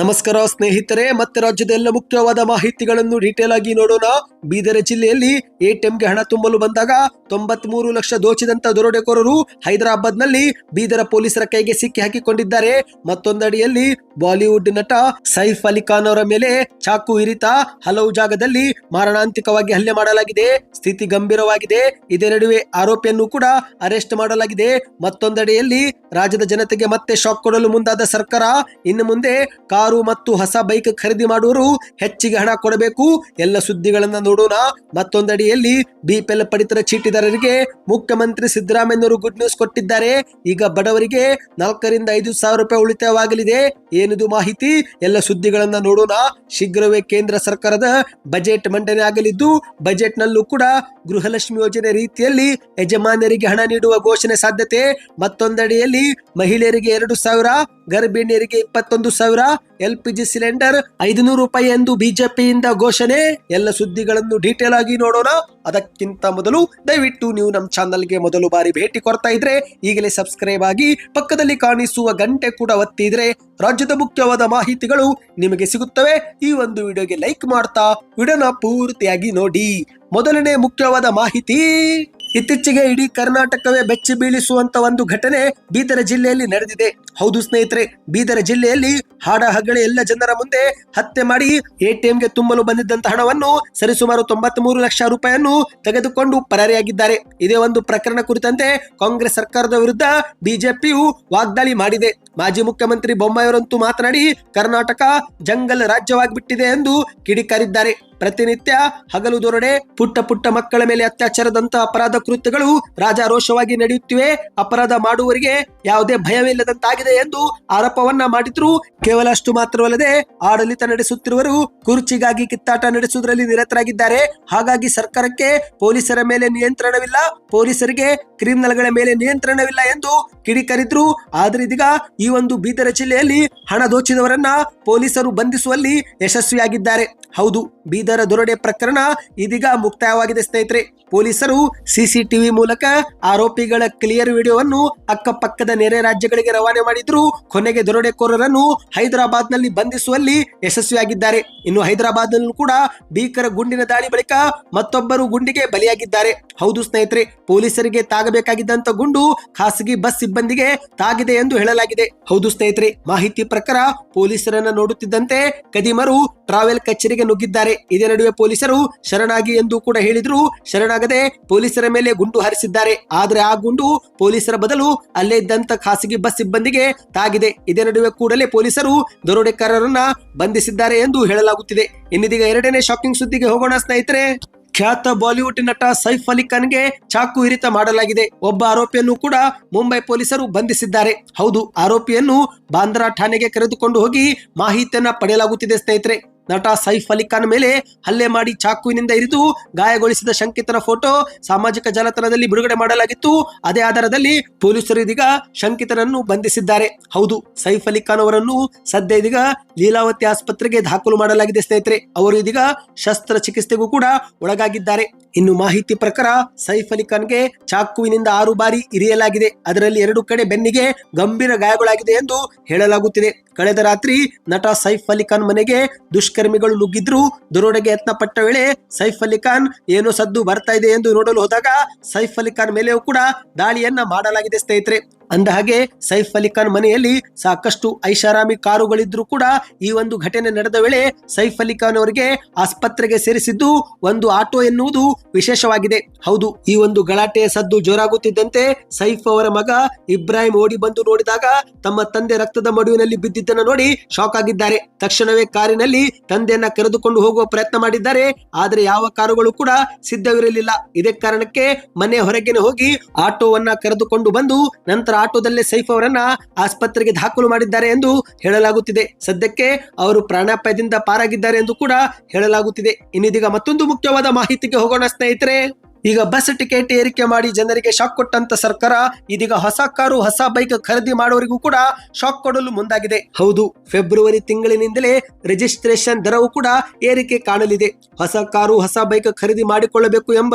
ನಮಸ್ಕಾರ ಸ್ನೇಹಿತರೆ, ಮತ್ತೆ ರಾಜ್ಯದ ಎಲ್ಲ ಮುಖ್ಯವಾದ ಮಾಹಿತಿಗಳನ್ನು ಡೀಟೇಲ್ ಆಗಿ ನೋಡೋಣ. ಬೀದರ ಜಿಲ್ಲೆಯಲ್ಲಿ ಎಟಿಎಂಗೆ ಹಣ ತುಂಬಲು ಬಂದಾಗ ತೊಂಬತ್ಮೂರು ಲಕ್ಷ ದೋಚಿದಂತ ದರೋಡೆಕೋರರು ಹೈದರಾಬಾದ್ನಲ್ಲಿ ಬೀದರ ಪೊಲೀಸರ ಕೈಗೆ ಸಿಕ್ಕಿ ಹಾಕಿಕೊಂಡಿದ್ದಾರೆ. ಮತ್ತೊಂದಡಿಯಲ್ಲಿ ಬಾಲಿವುಡ್ ನಟ ಸೈಫ್ ಅಲಿ ಖಾನ್ ಅವರ ಮೇಲೆ ಚಾಕು ಇರಿತ ಹಲವು ಜಾಗದಲ್ಲಿ ಮಾರಣಾಂತಿಕವಾಗಿ ಹಲ್ಲೆ ಮಾಡಲಾಗಿದೆ. ಸ್ಥಿತಿ ಗಂಭೀರವಾಗಿದೆ. ಇದೇ ನಡುವೆ ಆರೋಪಿಯನ್ನು ಕೂಡ ಅರೆಸ್ಟ್ ಮಾಡಲಾಗಿದೆ. ಮತ್ತೊಂದಡಿಯಲ್ಲಿ ರಾಜ್ಯದ ಜನತೆಗೆ ಮತ್ತೆ ಶಾಕ್ ಕೊಡಲು ಮುಂದಾದ ಸರ್ಕಾರ, ಇನ್ನು ಮುಂದೆ ಮತ್ತು ಹೊಸ ಬೈಕ್ ಖರೀದಿ ಮಾಡುವವರು ಹೆಚ್ಚಿಗೆ ಹಣ ಕೊಡಬೇಕು. ಎಲ್ಲ ಸುದ್ದಿಗಳನ್ನ ನೋಡೋಣ. ಮತ್ತೊಂದಡಿಯಲ್ಲಿ ಬಿಪಿಎಲ್ ಪಡಿತರ ಚೀಟಿದಾರರಿಗೆ ಮುಖ್ಯಮಂತ್ರಿ ಸಿದ್ದರಾಮಯ್ಯನವರು ಗುಡ್ ನ್ಯೂಸ್ ಕೊಟ್ಟಿದ್ದಾರೆ. ಈಗ ಬಡವರಿಗೆ ನಾಲ್ಕರಿಂದ ಐದು ಸಾವಿರ ರೂಪಾಯಿ ಉಳಿತಾಯವಾಗಲಿದೆ. ಏನಿದು ಮಾಹಿತಿ? ಎಲ್ಲ ಸುದ್ದಿಗಳನ್ನ ನೋಡೋಣ. ಶೀಘ್ರವೇ ಕೇಂದ್ರ ಸರ್ಕಾರದ ಬಜೆಟ್ ಮಂಡನೆ ಆಗಲಿದ್ದು ಬಜೆಟ್ ನಲ್ಲೂ ಕೂಡ ಗೃಹಲಕ್ಷ್ಮಿ ಯೋಜನೆ ರೀತಿಯಲ್ಲಿ ಯಜಮಾನ್ಯರಿಗೆ ಹಣ ನೀಡುವ ಘೋಷಣೆ ಸಾಧ್ಯತೆ. ಮತ್ತೊಂದಡಿಯಲ್ಲಿ ಮಹಿಳೆಯರಿಗೆ ಎರಡು ಸಾವಿರ, ಗರ್ಭಿಣಿಯರಿಗೆ ಇಪ್ಪತ್ತೊಂದು ಸಾವಿರ ಎಲ್ ಪಿ ಜಿ ಸಿಲಿಂಡರ್ ಐದುನೂರು ರೂಪಾಯಿ ಎಂದು ಬಿಜೆಪಿಯಿಂದ ಘೋಷಣೆ. ಎಲ್ಲ ಸುದ್ದಿಗಳನ್ನು ಡೀಟೇಲ್ ಆಗಿ ನೋಡೋಣ. ಅದಕ್ಕಿಂತ ಮೊದಲು ದಯವಿಟ್ಟು ನೀವು ನಮ್ಮ ಚಾನಲ್ಗೆ ಮೊದಲು ಬಾರಿ ಭೇಟಿ ಕೊಡ್ತಾ ಇದ್ರೆ ಈಗಲೇ ಸಬ್ಸ್ಕ್ರೈಬ್ ಆಗಿ ಪಕ್ಕದಲ್ಲಿ ಕಾಣಿಸುವ ಗಂಟೆ ಕೂಡ ಒತ್ತಿದ್ರೆ ರಾಜ್ಯದ ಮುಖ್ಯವಾದ ಮಾಹಿತಿಗಳು ನಿಮಗೆ ಸಿಗುತ್ತವೆ. ಈ ಒಂದು ವಿಡಿಯೋಗೆ ಲೈಕ್ ಮಾಡ್ತಾ, ವಿಡಿಯೋನ ಪೂರ್ತಿಯಾಗಿ ನೋಡಿ. ಮೊದಲನೇ ಮುಖ್ಯವಾದ ಮಾಹಿತಿ. ಇತ್ತೀಚೆಗೆ ಇಡೀ ಕರ್ನಾಟಕವೇ ಬೆಚ್ಚಿ ಬೀಳಿಸುವಂತ ಒಂದು ಘಟನೆ ಬೀದರ ಜಿಲ್ಲೆಯಲ್ಲಿ ನಡೆದಿದೆ. ಹೌದು ಸ್ನೇಹಿತರೆ, ಬೀದರ ಜಿಲ್ಲೆಯಲ್ಲಿ ಹಾಡ ಹಗಳೆ ಎಲ್ಲ ಜನರ ಮುಂದೆ ಹತ್ಯೆ ಮಾಡಿ ಎಟಿಎಂಗೆ ತುಂಬಲು ಬಂದಿದ್ದಂತ ಹಣವನ್ನು ಸರಿಸುಮಾರು ತೊಂಬತ್ ಮೂರು ಲಕ್ಷ ರೂಪಾಯಿಯನ್ನು ತೆಗೆದುಕೊಂಡು ಪರಾರಿಯಾಗಿದ್ದಾರೆ. ಇದೇ ಒಂದು ಪ್ರಕರಣ ಕುರಿತಂತೆ ಕಾಂಗ್ರೆಸ್ ಸರ್ಕಾರದ ವಿರುದ್ಧ ಬಿಜೆಪಿಯು ವಾಗ್ದಾಳಿ ಮಾಡಿದೆ. ಮಾಜಿ ಮುಖ್ಯಮಂತ್ರಿ ಬೊಮ್ಮಾಯಿಯವರಂತೂ ಮಾತನಾಡಿ, ಕರ್ನಾಟಕ ಜಂಗಲ್ ರಾಜ್ಯವಾಗಿಬಿಟ್ಟಿದೆ ಎಂದು ಕಿಡಿಕಾರಿದ್ದಾರೆ. ಪ್ರತಿನಿತ್ಯ ಹಗಲು ದೊರಡೆ ಪುಟ್ಟ ಪುಟ್ಟ ಮಕ್ಕಳ ಮೇಲೆ ಅತ್ಯಾಚಾರದಂತಹ ಅಪರಾಧ ಕೃತ್ಯಗಳು ರಾಜಾರೋಷವಾಗಿ ನಡೆಯುತ್ತಿವೆ. ಅಪರಾಧ ಮಾಡುವವರಿಗೆ ಯಾವುದೇ ಭಯವಿಲ್ಲದಂತಾಗಿದೆ ಎಂದು ಆರೋಪವನ್ನ ಮಾಡಿದ್ರು. ಕೇವಲ ಅಷ್ಟು ಮಾತ್ರವಲ್ಲದೆ ಆಡಳಿತ ನಡೆಸುತ್ತಿರುವರು ಕುರ್ಚಿಗಾಗಿ ಕಿತ್ತಾಟ ನಡೆಸುವುದರಲ್ಲಿ ನಿರತರಾಗಿದ್ದಾರೆ. ಹಾಗಾಗಿ ಸರ್ಕಾರಕ್ಕೆ ಪೊಲೀಸರ ಮೇಲೆ ನಿಯಂತ್ರಣವಿಲ್ಲ. ಪೊಲೀಸರಿಗೆ ಕ್ರಿಮಿನಲ್ಗಳ ಮೇಲೆ ನಿಯಂತ್ರಣವಿಲ್ಲ ಎಂದು ಕಿಡಿಕರಿದ್ರು. ಆದ್ರೆ ಇದೀಗ ಈ ಒಂದು ಬೀದರ ಜಿಲ್ಲೆಯಲ್ಲಿ ಹಣ ದೋಚಿದವರನ್ನ ಪೊಲೀಸರು ಬಂಧಿಸುವಲ್ಲಿ ಯಶಸ್ವಿಯಾಗಿದ್ದಾರೆ. ಹೌದು, ಬೀದರ ದುರಡೆ ಪ್ರಕರಣ ಇದೀಗ ಮುಕ್ತಾಯವಾಗಿದೆ ಸ್ನೇಹಿತರೆ. ಪೊಲೀಸರು ಸಿಸಿಟಿವಿ ಮೂಲಕ ಆರೋಪಿಗಳ ಕ್ಲಿಯರ್ ವಿಡಿಯೋವನ್ನು ಅಕ್ಕಪಕ್ಕದ ನೆರೆ ರಾಜ್ಯಗಳಿಗೆ ರವಾನೆ ಮಾಡಿದ್ರು. ಕೊನೆಗೆ ದರೋಡೆಕೋರರನ್ನು ಹೈದರಾಬಾದ್ನಲ್ಲಿ ಬಂಧಿಸುವಲ್ಲಿ ಯಶಸ್ವಿಯಾಗಿದ್ದಾರೆ. ಇನ್ನು ಹೈದರಾಬಾದ್ ನಲ್ಲೂ ಕೂಡ ಭೀಕರ ಗುಂಡಿನ ದಾಳಿ ಬಳಿಕ ಮತ್ತೊಬ್ಬರು ಗುಂಡಿಗೆ ಬಲಿಯಾಗಿದ್ದಾರೆ. ಹೌದು ಸ್ನೇಹಿತರೆ, ಪೊಲೀಸರಿಗೆ ತಾಗಬೇಕಾಗಿದ್ದಂತ ಗುಂಡು ಖಾಸಗಿ ಬಸ್ ಸಿಬ್ಬಂದಿಗೆ ತಾಗಿದೆ ಎಂದು ಹೇಳಲಾಗಿದೆ. ಹೌದು ಸ್ನೇಹಿತರೆ, ಮಾಹಿತಿ ಪ್ರಕಾರ ಪೊಲೀಸರನ್ನ ನೋಡುತ್ತಿದ್ದಂತೆ ಕದಿಮರು ಟ್ರಾವೆಲ್ ಕಚೇರಿಗೆ ನುಗ್ಗಿದ್ದಾರೆ. ಇದೇ ನಡುವೆ ಪೊಲೀಸರು ಶರಣಾಗಿ ಎಂದು ಕೂಡ ಹೇಳಿದ್ರು. ಶರಣಾಗದೆ ಪೊಲೀಸರ ಮೇಲೆ ಗುಂಡು ಹಾರಿಸಿದ್ದಾರೆ. ಆದ್ರೆ ಆ ಗುಂಡು ಪೊಲೀಸರ ಬದಲು ಅಲ್ಲೇ ಇದ್ದಂತ ಖಾಸಗಿ ಬಸ್ ಸಿಬ್ಬಂದಿಗೆ ತಾಗಿದೆ. ಇದೇ ನಡುವೆ ಕೂಡಲೇ ಪೊಲೀಸರು ದರೋಡೆಕಾರರನ್ನ ಬಂಧಿಸಿದ್ದಾರೆ ಎಂದು ಹೇಳಲಾಗುತ್ತಿದೆ. ಇನ್ನಿದೀಗ ಎರಡನೇ ಶಾಕಿಂಗ್ ಸುದ್ದಿಗೆ ಹೋಗೋಣ ಸ್ನೇಹಿತರೆ. ಖ್ಯಾತ ಬಾಲಿವುಡ್ ನಟ ಸೈಫ್ ಅಲಿ ಖಾನ್ಗೆ ಚಾಕು ಇರಿತ ಮಾಡಲಾಗಿದೆ. ಒಬ್ಬ ಆರೋಪಿಯನ್ನು ಕೂಡ ಮುಂಬೈ ಪೊಲೀಸರು ಬಂಧಿಸಿದ್ದಾರೆ. ಹೌದು, ಆರೋಪಿಯನ್ನು ಬಾಂದ್ರಾ ಠಾಣೆಗೆ ಕರೆದುಕೊಂಡು ಹೋಗಿ ಮಾಹಿತಿಯನ್ನ ಪಡೆಯಲಾಗುತ್ತಿದೆ ಸ್ನೇಹಿತರೆ. ನಟ ಸೈಫ್ ಅಲಿ ಖಾನ್ ಮೇಲೆ ಹಲ್ಲೆ ಮಾಡಿ ಚಾಕುವಿನಿಂದ ಇರಿದು ಗಾಯಗೊಳಿಸಿದ ಶಂಕಿತನ ಫೋಟೋ ಸಾಮಾಜಿಕ ಜಾಲತಾಣದಲ್ಲಿ ಬಿಡುಗಡೆ ಮಾಡಲಾಗಿತ್ತು. ಅದೇ ಆಧಾರದಲ್ಲಿ ಪೊಲೀಸರು ಇದೀಗ ಶಂಕಿತನನ್ನು ಬಂಧಿಸಿದ್ದಾರೆ. ಹೌದು, ಸೈಫ್ ಅಲಿ ಖಾನ್ ಅವರನ್ನು ಸದ್ಯ ಇದೀಗ ಲೀಲಾವತಿ ಆಸ್ಪತ್ರೆಗೆ ದಾಖಲು ಮಾಡಲಾಗಿದೆ ಸ್ನೇಹಿತರೆ. ಅವರು ಇದೀಗ ಶಸ್ತ್ರಚಿಕಿತ್ಸೆಗೂ ಕೂಡ ಒಳಗಾಗಿದ್ದಾರೆ. ಇನ್ನು ಮಾಹಿತಿ ಪ್ರಕಾರ ಸೈಫ್ ಅಲಿ ಖಾನ್ಗೆ ಚಾಕುವಿನಿಂದ ಆರು ಬಾರಿ ಇರಿಯಲಾಗಿದೆ. ಅದರಲ್ಲಿ ಎರಡು ಕಡೆ ಬೆನ್ನಿಗೆ ಗಂಭೀರ ಗಾಯಗಳಾಗಿದೆ ಎಂದು ಹೇಳಲಾಗುತ್ತಿದೆ. ಕಳೆದ ರಾತ್ರಿ ನಟ ಸೈಫ್ ಅಲಿ ಖಾನ್ ಮನೆಗೆ ದುಷ್ಕರ್ಮಿಗಳು ನುಗ್ಗಿದ್ರು. ದರೋಡೆಗೆ ಯತ್ನ ಪಟ್ಟ ವೇಳೆ ಸೈಫ್ ಅಲಿ ಖಾನ್ ಏನೋ ಸದ್ದು ಬರ್ತಾ ಇದೆ ಎಂದು ನೋಡಲು ಹೋದಾಗ ಸೈಫ್ ಅಲಿ ಖಾನ್ ಮೇಲೆಯೂ ಕೂಡ ದಾಳಿಯನ್ನ ಮಾಡಲಾಗಿದೆ ಸ್ನೇಹಿತರೆ. ಅಂದ ಹಾಗೆ ಸೈಫ್ ಅಲಿ ಖಾನ್ ಮನೆಯಲ್ಲಿ ಸಾಕಷ್ಟು ಐಷಾರಾಮಿ ಕಾರುಗಳಿದ್ರು ಕೂಡ ಈ ಒಂದು ಘಟನೆ ನಡೆದ ವೇಳೆ ಸೈಫ್ ಅಲಿ ಖಾನ್ ಅವರಿಗೆ ಆಸ್ಪತ್ರೆಗೆ ಸೇರಿಸಿದ್ದು ಒಂದು ಆಟೋ ಎನ್ನುವುದು ವಿಶೇಷವಾಗಿದೆ. ಹೌದು, ಈ ಒಂದು ಗಲಾಟೆಯ ಸದ್ದು ಜೋರಾಗುತ್ತಿದ್ದಂತೆ ಸೈಫ್ ಅವರ ಮಗ ಇಬ್ರಾಹಿಂ ಓಡಿ ಬಂದು ನೋಡಿದಾಗ ತಮ್ಮ ತಂದೆ ರಕ್ತದ ಮಡುವಿನಲ್ಲಿ ಬಿದ್ದಿದ್ದನ್ನು ನೋಡಿ ಶಾಕ್ ಆಗಿದ್ದಾರೆ. ತಕ್ಷಣವೇ ಕಾರಿನಲ್ಲಿ ತಂದೆಯನ್ನ ಕರೆದುಕೊಂಡು ಹೋಗುವ ಪ್ರಯತ್ನ ಮಾಡಿದ್ದಾರೆ. ಆದರೆ ಯಾವ ಕಾರುಗಳು ಕೂಡ ಸಿದ್ಧವಿರಲಿಲ್ಲ. ಇದೇ ಕಾರಣಕ್ಕೆ ಮನೆ ಹೊರಗೆ ಹೋಗಿ ಆಟೋವನ್ನ ಕರೆದುಕೊಂಡು ಬಂದು ನಂತರ ಆಟೋದಲ್ಲೇ ಸೈಫ್ ಅವರನ್ನ ಆಸ್ಪತ್ರೆಗೆ ದಾಖಲು ಮಾಡಿದ್ದಾರೆ ಎಂದು ಹೇಳಲಾಗುತ್ತಿದೆ. ಸದ್ಯಕ್ಕೆ ಅವರು ಪ್ರಾಣಾಪಾಯದಿಂದ ಪಾರಾಗಿದ್ದಾರೆ ಎಂದು ಕೂಡ ಹೇಳಲಾಗುತ್ತಿದೆ. ಇನ್ನಿದೀಗ ಮತ್ತೊಂದು ಮುಖ್ಯವಾದ ಮಾಹಿತಿಗೆ ಹೋಗೋಣ ಸ್ನೇಹಿತರೆ. ಈಗ ಬಸ್ ಟಿಕೆಟ್ ಏರಿಕೆ ಮಾಡಿ ಜನರಿಗೆ ಶಾಕ್ ಕೊಟ್ಟಂತ ಸರ್ಕಾರ, ಇದೀಗ ಹೊಸ ಕಾರು, ಹೊಸ ಬೈಕ್ ಖರೀದಿ ಮಾಡೋರಿಗೂ ಕೂಡ ಶಾಕ್ ಕೊಡಲು ಮುಂದಾಗಿದೆ. ಹೌದು, ಫೆಬ್ರವರಿ ತಿಂಗಳಿನಿಂದಲೇ ರಿಜಿಸ್ಟ್ರೇಷನ್ ದರವು ಕೂಡ ಏರಿಕೆ ಕಾಣಲಿದೆ. ಹೊಸ ಕಾರು, ಹೊಸ ಬೈಕ್ ಖರೀದಿ ಮಾಡಿಕೊಳ್ಳಬೇಕು ಎಂಬ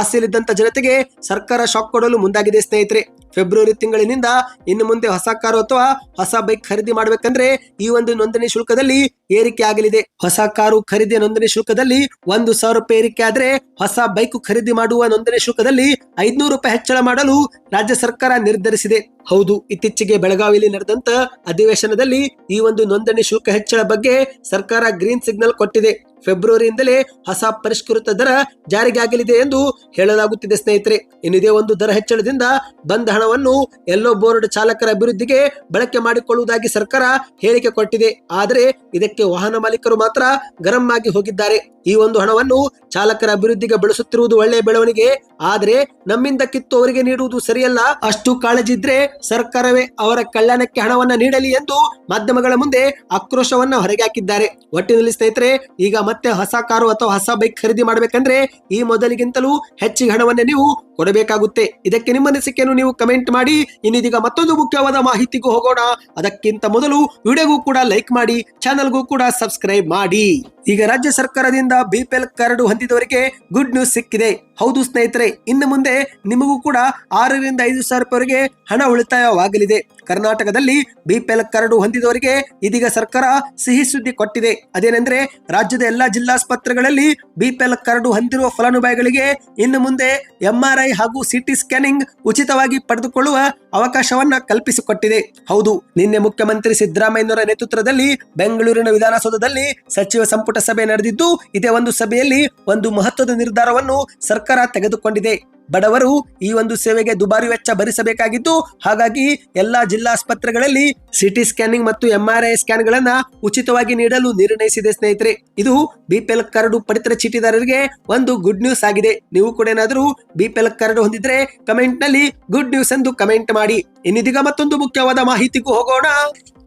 ಆಸೆಯಲ್ಲಿದ್ದಂತ ಜನತೆಗೆ ಸರ್ಕಾರ ಶಾಕ್ ಕೊಡಲು ಮುಂದಾಗಿದೆ, ಸ್ನೇಹಿತರೆ. ಫೆಬ್ರವರಿ ತಿಂಗಳಿನಿಂದ ಇನ್ನು ಮುಂದೆ ಹೊಸ ಕಾರು ಅಥವಾ ಹೊಸ ಬೈಕ್ ಖರೀದಿ ಮಾಡಬೇಕಂದ್ರೆ ಈ ಒಂದು ನೋಂದಣಿ ಶುಲ್ಕದಲ್ಲಿ ಏರಿಕೆ ಆಗಲಿದೆ. ಹೊಸ ಕಾರು ಖರೀದಿ ನೋಂದಣಿ ಶುಲ್ಕದಲ್ಲಿ ಒಂದು ಸಾವಿರ ರೂಪಾಯಿ ಏರಿಕೆ ಆದ್ರೆ ಹೊಸ ಬೈಕ್ ಖರೀದಿ ಮಾಡುವ ನೋಂದಣಿ ಶುಲ್ಕದಲ್ಲಿ ಐದ್ನೂರು ರೂಪಾಯಿ ಹೆಚ್ಚಳ ಮಾಡಲು ರಾಜ್ಯ ಸರ್ಕಾರ ನಿರ್ಧರಿಸಿದೆ. ಹೌದು, ಇತ್ತೀಚೆಗೆ ಬೆಳಗಾವಿಯಲ್ಲಿ ನಡೆದಂತ ಅಧಿವೇಶನದಲ್ಲಿ ಈ ಒಂದು ನೋಂದಣಿ ಶುಲ್ಕ ಹೆಚ್ಚಳ ಬಗ್ಗೆ ಸರ್ಕಾರ ಗ್ರೀನ್ ಸಿಗ್ನಲ್ ಕೊಟ್ಟಿದೆ. ಫೆಬ್ರವರಿಯಿಂದಲೇ ಹೊಸ ಪರಿಷ್ಕೃತ ದರ ಜಾರಿಗೆ ಆಗಲಿದೆ ಎಂದು ಹೇಳಲಾಗುತ್ತಿದೆ, ಸ್ನೇಹಿತರೆ. ಇನ್ನಿದೇ ಒಂದು ದರ ಹೆಚ್ಚಳದಿಂದ ಬಂದ ಹಣವನ್ನು ಎಲ್ಲೋ ಬೋರ್ಡ್ ಚಾಲಕರ ಅಭಿವೃದ್ಧಿಗೆ ಬಳಕೆ ಮಾಡಿಕೊಳ್ಳುವುದಾಗಿ ಸರ್ಕಾರ ಹೇಳಿಕೆ ಕೊಟ್ಟಿದೆ. ಆದರೆ ಇದಕ್ಕೆ ವಾಹನ ಮಾಲೀಕರು ಮಾತ್ರ ಗರಂ ಆಗಿ ಹೋಗಿದ್ದಾರೆ. ಈ ಒಂದು ಹಣವನ್ನು ಚಾಲಕರ ಅಭಿವೃದ್ಧಿಗೆ ಬಳಸುತ್ತಿರುವುದು ಒಳ್ಳೆಯ ಬೆಳವಣಿಗೆ. ಆದರೆ ನಮ್ಮಿಂದ ಕಿತ್ತು ಅವರಿಗೆ ನೀಡುವುದು ಸರಿಯಲ್ಲ. ಅಷ್ಟು ಕಾಳಜಿ ಇದ್ರೆ ಸರ್ಕಾರವೇ ಅವರ ಕಲ್ಯಾಣಕ್ಕೆ ಹಣವನ್ನ ನೀಡಲಿ ಎಂದು ಮಾಧ್ಯಮಗಳ ಮುಂದೆ ಆಕ್ರೋಶವನ್ನ ಹೊರಗೆ ಹಾಕಿದ್ದಾರೆ ಒಟ್ಟಿನಲ್ಲಿ ಸ್ನೇಹಿತರೆ, ಈಗ ಮತ್ತೆ ಹೊಸ ಕಾರು ಅಥವಾ ಹೊಸ ಬೈಕ್ ಖರೀದಿ ಮಾಡಬೇಕಂದ್ರೆ ಈ ಮೊದಲಿಗಿಂತಲೂ ಹೆಚ್ಚಿಗೆ ಹಣವನ್ನ ನೀವು ಕೊಡಬೇಕಾಗುತ್ತೆ. ಇದಕ್ಕೆ ನಿಮ್ಮ ಅನಿಸಿಕೆಯನ್ನು ನೀವು ಕಮೆಂಟ್ ಮಾಡಿ. ಇನ್ನಿದೀಗ ಮತ್ತೊಂದು ಮುಖ್ಯವಾದ ಮಾಹಿತಿಗೂ ಹೋಗೋಣ. ಅದಕ್ಕಿಂತ ಮೊದಲು ವಿಡಿಯೋಗೂ ಕೂಡ ಲೈಕ್ ಮಾಡಿ ಚಾನಲ್ಗೂ ಕೂಡ ಸಬ್ಸ್ಕ್ರೈಬ್ ಮಾಡಿ. ಈಗ ರಾಜ್ಯ ಸರ್ಕಾರದಿಂದ ಬಿಪಿಎಲ್ ಕಾರ್ಡ್ ಹೊಂದಿದವರಿಗೆ ಗುಡ್ ನ್ಯೂಸ್ ಸಿಕ್ಕಿದೆ. ಹೌದು ಸ್ನೇಹಿತರೆ, ಇನ್ನು ಮುಂದೆ ನಿಮಗೂ ಕೂಡ ಆರರಿಂದ ಐದು ಸಾವಿರ ರೂಪಾಯಿವರೆಗೆ ಹಣ ಉಳಿತಾಯವಾಗಲಿದೆ. ಕರ್ನಾಟಕದಲ್ಲಿ ಬಿಪಿಎಲ್ ಕಾರ್ಡ್ ಹೊಂದಿದವರಿಗೆ ಇದೀಗ ಸರ್ಕಾರ ಸಿಹಿ ಸುದ್ದಿ ಕೊಟ್ಟಿದೆ. ಅದೇನೆಂದ್ರೆ, ರಾಜ್ಯದ ಎಲ್ಲಾ ಜಿಲ್ಲಾಸ್ಪತ್ರೆಗಳಲ್ಲಿ ಬಿಪಿಎಲ್ ಕಾರ್ಡ್ ಹೊಂದಿರುವ ಫಲಾನುಭವಿಗಳಿಗೆ ಇನ್ನು ಮುಂದೆ ಎಂಆರ್ಐ ಹಾಗೂ ಸಿಟಿ ಸ್ಕ್ಯಾನಿಂಗ್ ಉಚಿತವಾಗಿ ಪಡೆದುಕೊಳ್ಳುವ ಅವಕಾಶವನ್ನ ಕಲ್ಪಿಸಿಕೊಟ್ಟಿದೆ. ಹೌದು, ನಿನ್ನೆ ಮುಖ್ಯಮಂತ್ರಿ ಸಿದ್ದರಾಮಯ್ಯನವರ ನೇತೃತ್ವದಲ್ಲಿ ಬೆಂಗಳೂರಿನ ವಿಧಾನಸೌಧದಲ್ಲಿ ಸಚಿವ ಸಂಪುಟ ಸಭೆ ನಡೆದಿದ್ದು, ಇದೇ ಒಂದು ಸಭೆಯಲ್ಲಿ ಒಂದು ಮಹತ್ವದ ನಿರ್ಧಾರವನ್ನು ಸರ್ಕಾರ ತೆಗೆದುಕೊಂಡಿದೆ. ಬಡವರು ಈ ಒಂದು ಸೇವೆಗೆ ದುಬಾರಿ ವೆಚ್ಚ ಭರಿಸಬೇಕಾಗಿದ್ದು ಹಾಗಾಗಿ ಎಲ್ಲಾ ಜಿಲ್ಲಾಸ್ಪತ್ರೆಗಳಲ್ಲಿ ಸಿಟಿ ಸ್ಕ್ಯಾನಿಂಗ್ ಮತ್ತು ಎಂಆರ್ಐ ಸ್ಕ್ಯಾನ್ಗಳನ್ನ ಉಚಿತವಾಗಿ ನೀಡಲು ನಿರ್ಣಯಿಸಿದೆ ಸ್ನೇಹಿತರೆ. ಇದು ಬಿಪಿಎಲ್ ಕಾರ್ಡ್ ಪಡಿತರ ಚೀಟಿದಾರರಿಗೆ ಒಂದು ಗುಡ್ ನ್ಯೂಸ್ ಆಗಿದೆ. ನೀವು ಕೂಡ ಏನಾದರೂ ಬಿಪಿಎಲ್ ಕಾರ್ಡ್ ಹೊಂದಿದ್ರೆ ಕಮೆಂಟ್ನಲ್ಲಿ ಗುಡ್ ನ್ಯೂಸ್ ಎಂದು ಕಮೆಂಟ್ ಮಾಡಿ. ಇನ್ನಿದೀಗ ಮತ್ತೊಂದು ಮುಖ್ಯವಾದ ಮಾಹಿತಿಗೂ ಹೋಗೋಣ.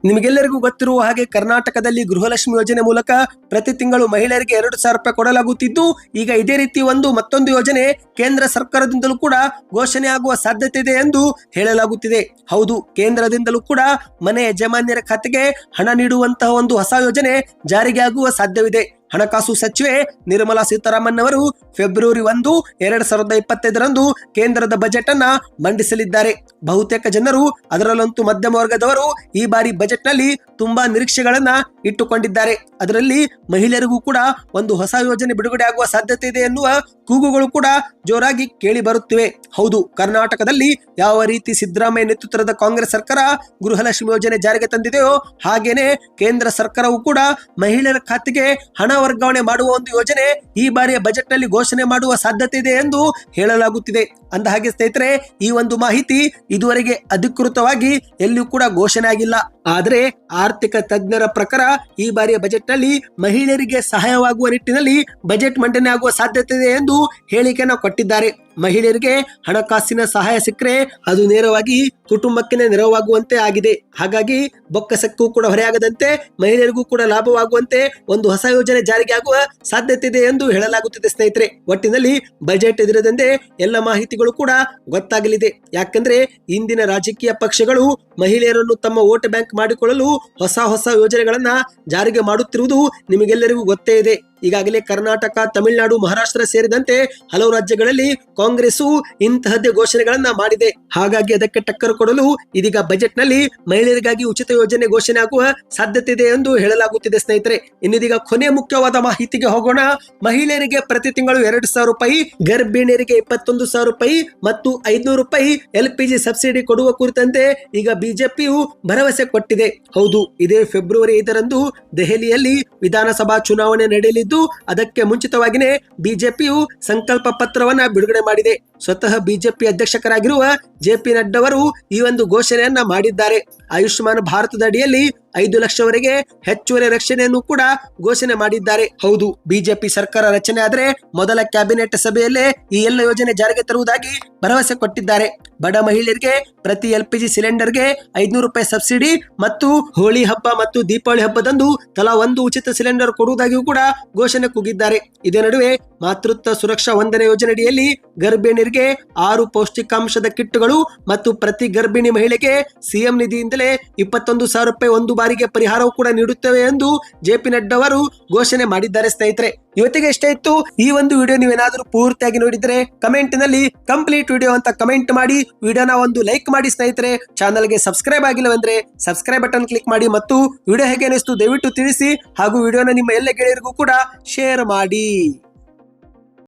ನಿಮಗೆಲ್ಲರಿಗೂ ಗೊತ್ತಿರುವ ಹಾಗೆ ಕರ್ನಾಟಕದಲ್ಲಿ ಗೃಹಲಕ್ಷ್ಮಿ ಯೋಜನೆ ಮೂಲಕ ಪ್ರತಿ ತಿಂಗಳು ಮಹಿಳೆಯರಿಗೆ ಎರಡು ಸಾವಿರ ರೂಪಾಯಿ ಕೊಡಲಾಗುತ್ತಿದ್ದು, ಈಗ ಇದೇ ರೀತಿ ಒಂದು ಮತ್ತೊಂದು ಯೋಜನೆ ಕೇಂದ್ರ ಸರ್ಕಾರದಿಂದಲೂ ಕೂಡ ಘೋಷಣೆ ಆಗುವ ಸಾಧ್ಯತೆ ಇದೆ ಎಂದು ಹೇಳಲಾಗುತ್ತಿದೆ. ಹೌದು, ಕೇಂದ್ರದಿಂದಲೂ ಕೂಡ ಮನೆ ಯಜಮಾನ್ಯರ ಖಾತೆಗೆ ಹಣ ನೀಡುವಂತಹ ಒಂದು ಹೊಸ ಯೋಜನೆ ಜಾರಿಗೆ ಆಗುವ ಸಾಧ್ಯವಿದೆ. ಹಣಕಾಸು ಸಚಿವೆ ನಿರ್ಮಲಾ ಸೀತಾರಾಮನ್ ಅವರು ಫೆಬ್ರವರಿ ಒಂದು, ಎರಡ್ ಸಾವಿರದ ಇಪ್ಪತ್ತೈದರಂದು ಕೇಂದ್ರದ ಬಜೆಟ್ ಅನ್ನ ಮಂಡಿಸಲಿದ್ದಾರೆ. ಬಹುತೇಕ ಜನರು ಅದರಲ್ಲಂತೂ ಮಧ್ಯಮ ವರ್ಗದವರು ಈ ಬಾರಿ ಬಜೆಟ್ನಲ್ಲಿ ತುಂಬಾ ನಿರೀಕ್ಷೆಗಳನ್ನ ಇಟ್ಟುಕೊಂಡಿದ್ದಾರೆ. ಅದರಲ್ಲಿ ಮಹಿಳೆಯರಿಗೂ ಕೂಡ ಒಂದು ಹೊಸ ಯೋಜನೆ ಬಿಡುಗಡೆ ಆಗುವ ಸಾಧ್ಯತೆ ಇದೆ ಎನ್ನುವ ಕೂಗುಗಳು ಕೂಡ ಜೋರಾಗಿ ಕೇಳಿ ಬರುತ್ತಿವೆ. ಹೌದು, ಕರ್ನಾಟಕದಲ್ಲಿ ಯಾವ ರೀತಿ ಸಿದ್ದರಾಮಯ್ಯ ನೇತೃತ್ವದ ಕಾಂಗ್ರೆಸ್ ಸರ್ಕಾರ ಗೃಹಲಕ್ಷ್ಮಿ ಯೋಜನೆ ಜಾರಿಗೆ ತಂದಿದೆಯೋ ಹಾಗೇನೆ ಕೇಂದ್ರ ಸರ್ಕಾರವು ಕೂಡ ಮಹಿಳೆಯರ ಖಾತೆಗೆ ಹಣ ವರ್ಗಾವಣೆ ಮಾಡುವ ಒಂದು ಯೋಜನೆ ಈ ಬಾರಿಯ ಬಜೆಟ್ನಲ್ಲಿ ಘೋಷಣೆ ಮಾಡುವ ಸಾಧ್ಯತೆ ಇದೆ ಎಂದು ಹೇಳಲಾಗುತ್ತಿದೆ. ಅಂದ ಹಾಗೆ ಸ್ನೇಹಿತರೆ, ಈ ಒಂದು ಮಾಹಿತಿ ಇದುವರೆಗೆ ಅಧಿಕೃತವಾಗಿ ಎಲ್ಲಿಯೂ ಕೂಡ ಘೋಷಣೆ ಆಗಿಲ್ಲ. ಆದರೆ ಆರ್ಥಿಕ ತಜ್ಞರ ಪ್ರಕಾರ ಈ ಬಾರಿಯ ಬಜೆಟ್ನಲ್ಲಿ ಮಹಿಳೆಯರಿಗೆ ಸಹಾಯವಾಗುವ ನಿಟ್ಟಿನಲ್ಲಿ ಬಜೆಟ್ ಮಂಡನೆ ಆಗುವ ಸಾಧ್ಯತೆ ಇದೆ ಎಂದು ಹೇಳಿಕೆಯನ್ನು ಕೊಟ್ಟಿದ್ದಾರೆ. ಮಹಿಳೆಯರಿಗೆ ಹಣಕಾಸಿನ ಸಹಾಯ ಸಿಕ್ಕರೆ ಅದು ನೇರವಾಗಿ ಕುಟುಂಬಕ್ಕೆ ನೆರವಾಗುವಂತೆ ಆಗಿದೆ. ಹಾಗಾಗಿ ಬೊಕ್ಕಸಕ್ಕೂ ಕೂಡ ಹೊರೆಯಾಗದಂತೆ ಮಹಿಳೆಯರಿಗೂ ಕೂಡ ಲಾಭವಾಗುವಂತೆ ಒಂದು ಹೊಸ ಯೋಜನೆ ಜಾರಿಗೆ ಆಗುವ ಸಾಧ್ಯತೆ ಇದೆ ಎಂದು ಹೇಳಲಾಗುತ್ತಿದೆ ಸ್ನೇಹಿತರೆ. ಒಟ್ಟಿನಲ್ಲಿ ಬಜೆಟ್ ಎದುರದಂತೆ ಎಲ್ಲ ಮಾಹಿತಿಗಳು ಕೂಡ ಗೊತ್ತಾಗಲಿದೆ. ಯಾಕಂದ್ರೆ ಇಂದಿನ ರಾಜಕೀಯ ಪಕ್ಷಗಳು ಮಹಿಳೆಯರನ್ನು ತಮ್ಮ ವೋಟ್ ಬ್ಯಾಂಕ್ ಮಾಡಿಕೊಳ್ಳಲು ಹೊಸ ಹೊಸ ಯೋಜನೆಗಳನ್ನ ಜಾರಿಗೆ ಮಾಡುತ್ತಿರುವುದು ನಿಮಗೆಲ್ಲರಿಗೂ ಗೊತ್ತೇ ಇದೆ. ಈಗಾಗಲೇ ಕರ್ನಾಟಕ, ತಮಿಳುನಾಡು, ಮಹಾರಾಷ್ಟ್ರ ಸೇರಿದಂತೆ ಹಲವು ರಾಜ್ಯಗಳಲ್ಲಿ ಕಾಂಗ್ರೆಸ್ ಇಂತಹದ್ದೇ ಘೋಷಣೆಗಳನ್ನ ಮಾಡಿದೆ. ಹಾಗಾಗಿ ಅದಕ್ಕೆ ಟಕ್ಕರ್ ಕೊಡಲು ಇದೀಗ ಬಜೆಟ್ನಲ್ಲಿ ಮಹಿಳೆಯರಿಗಾಗಿ ಉಚಿತ ಯೋಜನೆ ಘೋಷಣೆ ಆಗುವ ಸಾಧ್ಯತೆ ಇದೆ ಎಂದು ಹೇಳಲಾಗುತ್ತಿದೆ ಸ್ನೇಹಿತರೆ. ಇನ್ನಿದೀಗ ಕೊನೆ ಮುಖ್ಯವಾದ ಮಾಹಿತಿಗೆ ಹೋಗೋಣ. ಮಹಿಳೆಯರಿಗೆ ಪ್ರತಿ ತಿಂಗಳು ಎರಡು ಸಾವಿರ ರೂಪಾಯಿ, ಗರ್ಭಿಣಿಯರಿಗೆ ಇಪ್ಪತ್ತೊಂದು ಸಾವಿರ ರೂಪಾಯಿ ಮತ್ತು ಐದುನೂರು ರೂಪಾಯಿ ಎಲ್ ಪಿ ಸಬ್ಸಿಡಿ ಕೊಡುವ ಕುರಿತಂತೆ ಈಗ ಬಿಜೆಪಿಯು ಭರವಸೆ ಕೊಟ್ಟಿದೆ. ಹೌದು, ಇದೇ ಫೆಬ್ರವರಿ ಐದರಂದು ದೆಹಲಿಯಲ್ಲಿ ವಿಧಾನಸಭಾ ಚುನಾವಣೆ ನಡೆಯಲಿದ್ದು ಅದಕ್ಕೆ ಮುಂಚಿತವಾಗಿಯೇ ಬಿಜೆಪಿಯು ಸಂಕಲ್ಪ ಪತ್ರವನ್ನ ಬಿಡುಗಡೆ ಮಾಡಿದೆ. ಸ್ವತಃ ಬಿಜೆಪಿ ಅಧ್ಯಕ್ಷಕರಾಗಿರುವ ಜೆ ಪಿ ನಡ್ಡಾ ಅವರು ಈ ಒಂದು ಘೋಷಣೆಯನ್ನ ಮಾಡಿದ್ದಾರೆ. ಆಯುಷ್ಮಾನ್ ಭಾರತದ ಅಡಿಯಲ್ಲಿ ಐದು ಲಕ್ಷವರೆಗೆ ಹೆಚ್ಚುವರಿ ರಕ್ಷಣೆಯನ್ನು ಕೂಡ ಘೋಷಣೆ ಮಾಡಿದ್ದಾರೆ. ಹೌದು, ಬಿಜೆಪಿ ಸರ್ಕಾರ ರಚನೆ ಆದರೆ ಮೊದಲ ಕ್ಯಾಬಿನೆಟ್ ಸಭೆಯಲ್ಲೇ ಈ ಎಲ್ಲ ಯೋಜನೆ ಜಾರಿಗೆ ತರುವುದಾಗಿ ಭರವಸೆ ಕೊಟ್ಟಿದ್ದಾರೆ. ಬಡ ಮಹಿಳೆಯರಿಗೆ ಪ್ರತಿ ಎಲ್ಪಿಜಿ ಸಿಲಿಂಡರ್ಗೆ ಐದ್ನೂರು ರೂಪಾಯಿ ಸಬ್ಸಿಡಿ ಮತ್ತು ಹೋಳಿ ಹಬ್ಬ ಮತ್ತು ದೀಪಾವಳಿ ಹಬ್ಬದಂದು ತಲಾ ಒಂದು ಉಚಿತ ಸಿಲಿಂಡರ್ ಕೊಡುವುದಾಗಿಯೂ ಕೂಡ ಘೋಷಣೆ ಕೂಗಿದ್ದಾರೆ. ಇದೇ ನಡುವೆ ಮಾತೃತ್ವ ಸುರಕ್ಷಾ ವಂದನೆ ಯೋಜನೆಯಡಿಯಲ್ಲಿ ಗರ್ಭಿಣಿಯರಿಗೆ ಆರು ಪೌಷ್ಟಿಕಾಂಶದ ಕಿಟ್ಗಳು ಮತ್ತು ಪ್ರತಿ ಗರ್ಭಿಣಿ ಮಹಿಳೆಗೆ ಸಿಎಂ ನಿಧಿಯಿಂದಲೇ ಇಪ್ಪತ್ತೊಂದು ಸಾವಿರ ರೂಪಾಯಿ ಒಂದು ಬಾರಿಗೆ ಪರಿಹಾರವೂ ಕೂಡ ನೀಡುತ್ತೇವೆ ಎಂದು ಜೆ ಪಿ ನಡ್ಡಾ ಅವರು ಘೋಷಣೆ ಮಾಡಿದ್ದಾರೆ ಸ್ನೇಹಿತರೆ. ಇವತ್ತಿಗೆ ಎಷ್ಟೇ ಇತ್ತು. ಈ ಒಂದು ವಿಡಿಯೋ ನೀವೇನಾದರೂ ಪೂರ್ತಿಯಾಗಿ ನೋಡಿದ್ರೆ ಕಮೆಂಟ್ನಲ್ಲಿ ಕಂಪ್ಲೀಟ್ ವಿಡಿಯೋ ಅಂತ ಕಮೆಂಟ್ ಮಾಡಿ ವಿಡಿಯೋನ ಒಂದು ಲೈಕ್ ಮಾಡಿ ಸ್ನೇಹಿತರೆ. ಚಾನಲ್ಗೆ ಸಬ್ಸ್ಕ್ರೈಬ್ ಆಗಿಲ್ಲವೆಂದ್ರೆ ಸಬ್ಸ್ಕ್ರೈಬ್ ಬಟನ್ ಕ್ಲಿಕ್ ಮಾಡಿ ಮತ್ತು ವಿಡಿಯೋ ಹೇಗೆ ಅನಿಸ್ತು ದಯವಿಟ್ಟು ತಿಳಿಸಿ ಹಾಗೂ ವಿಡಿಯೋನ ನಿಮ್ಮ ಎಲ್ಲ ಗೆಳೆಯರಿಗೂ ಕೂಡ ಶೇರ್ ಮಾಡಿ.